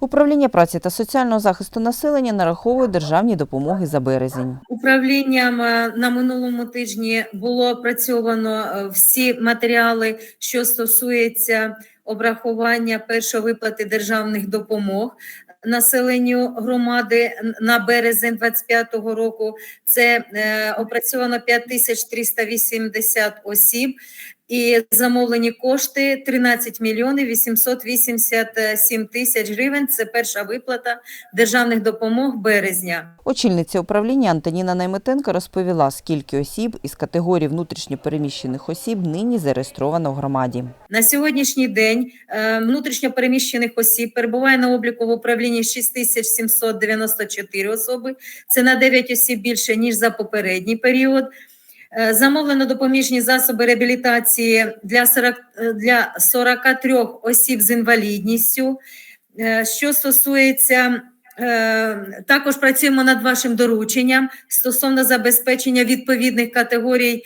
Управління праці та соціального захисту населення нараховує державні допомоги за березень. Управлінням е, на минулому тижні було опрацьовано е, всі матеріали, що стосується обрахування першої виплати державних допомог населенню громади на березень 25 року. Це е, опрацьовано 5380 осіб. І замовлені кошти 13 мільйонів 887 тисяч гривень. Це перша виплата державних допомог березня. Очільниця управління Антоніна Найметенко розповіла, скільки осіб із категорії внутрішньопереміщених осіб нині зареєстровано в громаді. На сьогоднішній день е, внутрішньо переміщених осіб перебуває на обліку в управлінні 6794 особи. Це на 9 осіб більше ніж за попередній період. Е, Замовлено допоміжні засоби реабілітації для 40, е, для 43 осіб з інвалідністю. Е, Що стосується також працюємо над вашим дорученням стосовно забезпечення відповідних категорій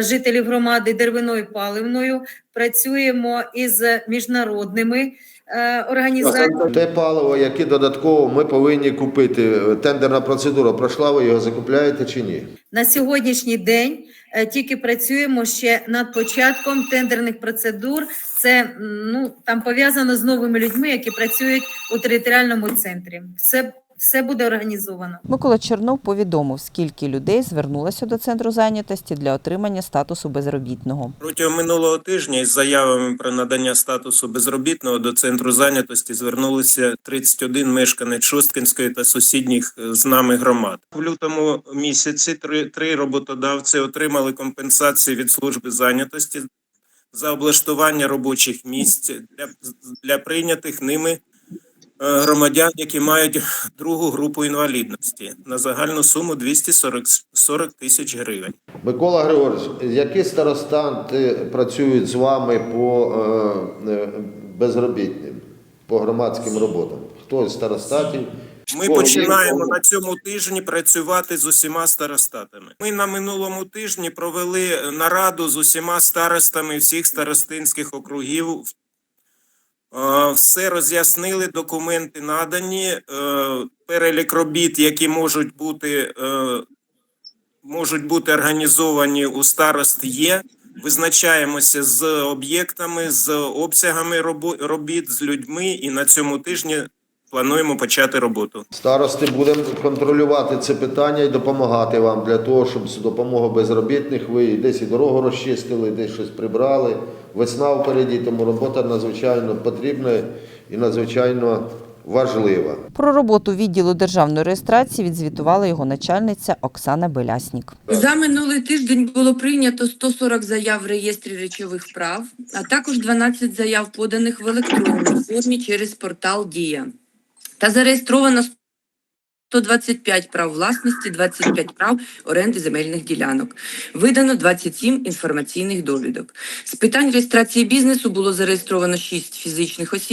жителів громади деревиною паливною. Працюємо із міжнародними е, організаціями. Те паливо, яке додатково ми повинні купити. Тендерна процедура пройшла, ви його закупляєте чи ні? На сьогоднішній день е, тільки працюємо ще над початком тендерних процедур. Це ну там пов'язано з новими людьми, які працюють у територіальному центрі. Все, все буде організовано. Микола Чернов повідомив, скільки людей звернулося до центру зайнятості для отримання статусу безробітного. Протягом минулого тижня із заявами про надання статусу безробітного до центру зайнятості звернулися 31 мешканець Шосткинської та сусідніх е, з нами громад. В лютому місяці три, три роботодавці отримали компенсації від служби зайнятості за облаштування робочих місць для, для прийнятих ними громадян, які мають другу групу інвалідності на загальну суму 240 40 тисяч гривень. Микола Григорович, які старостанти працюють з вами по е, е, безробітним, по громадським роботам? Хто з старостатів? Ми починаємо на цьому тижні працювати з усіма старостатами. Ми на минулому тижні провели нараду з усіма старостами всіх старостинських округів. Е, Все роз'яснили, документи надані, е, перелік робіт, які можуть бути, е, можуть бути організовані у старост, є. Визначаємося з об'єктами, з обсягами робіт, з людьми, і на цьому тижні плануємо почати роботу. Старости будемо контролювати це питання і допомагати вам для того, щоб з допомогою безробітних ви десь і дорогу розчистили, десь щось прибрали. Весна впереді, тому робота надзвичайно потрібна і надзвичайно важлива. Про роботу відділу державної реєстрації відзвітувала його начальниця Оксана Беляснік. За минулий тиждень було прийнято 140 заяв в реєстрі речових прав, а також 12 заяв поданих в електронній формі через портал Дія. Та зареєстровано 125 прав власності, 25 прав оренди земельних ділянок. Видано 27 інформаційних довідок. З питань реєстрації бізнесу було зареєстровано 6 фізичних осіб.